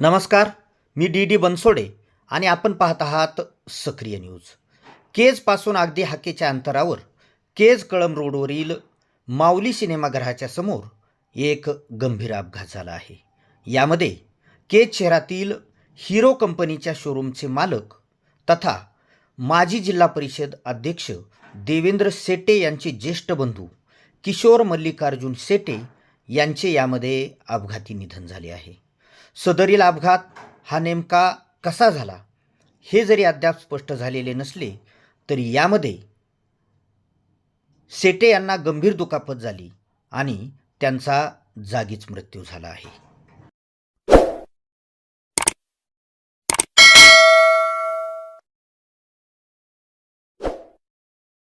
नमस्कार मी D D Bansode आणि आपण पाहत आहात सक्रिय न्यूज. केजपासून अगदी हाकेच्या अंतरावर केज कळम रोडवरील माऊली सिनेमागृहाच्या समोर एक गंभीर अपघात झाला आहे. यामध्ये केज शहरातील हिरो कंपनीच्या शोरूमचे मालक तथा माजी जिल्हा परिषद अध्यक्ष देवेंद्र सेटे यांचे ज्येष्ठ बंधू किशोर मल्लिकार्जुन सेटे यांचे यामध्ये अपघाती निधन झाले आहे. सदरील अपघात हा नेमका कसा झाला? हे जरी अद्याप स्पष्ट झालेले नसले तरी यामध्ये सेटे यांना गंभीर दुखापत झाली आणि त्यांचा जागीच मृत्यू झाला आहे.